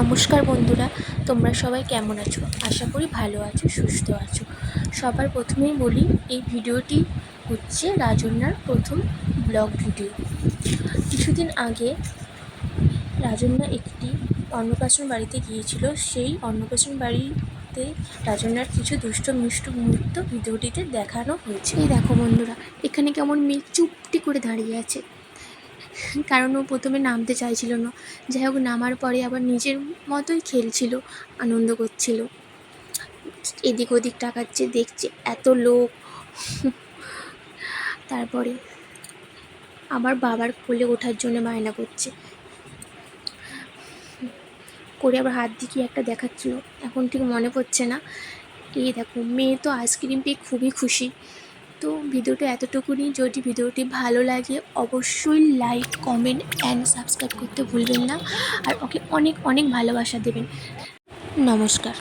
নমস্কার বন্ধুরা, তোমরা সবাই কেমন আছো? আশা করি ভালো আছো, সুস্থ আছো। সবার প্রথমেই বলি, এই ভিডিওটি হচ্ছে রাজন্যার প্রথম ব্লগ ভিডিও। কিছুদিন আগে রাজন্যা একটি অন্নপ্রাশন বাড়িতে গিয়েছিল। সেই অন্নপ্রাশন বাড়িতে রাজন্যার কিছু দুষ্ট মিষ্ট মুহূর্ত ভিডিওটিতে দেখানো হয়েছে। এই দেখো বন্ধুরা, এখানে কেমন মেয়ে চুপটি করে দাঁড়িয়ে আছে। কারণ ও প্রথমে নামতে চাইছিল না। যাই হোক, নামার পরে আবার নিজের মতোই খেলছিল, আনন্দ করছিল। এদিক ওদিক টাকাচ্ছে দেখছে এত লোক। তারপরে আবার বাবার কোলে ওঠার জন্য বায়না করছে। করে আবার হাত দিয়ে কি একটা দেখাচ্ছিল। এখন ঠিক মনে পড়ছে না। এই দেখো, মেয়ে তো আইসক্রিম পেয়ে খুবই খুশি। তো ভিডিওটা এতটুকুনি। যদি ভিডিওটি ভালো লাগে, অবশ্যই লাইক কমেন্ট অ্যান্ড সাবস্ক্রাইব করতে ভুলবেন না। আর ওকে অনেক অনেক ভালোবাসা দেবেন। নমস্কার।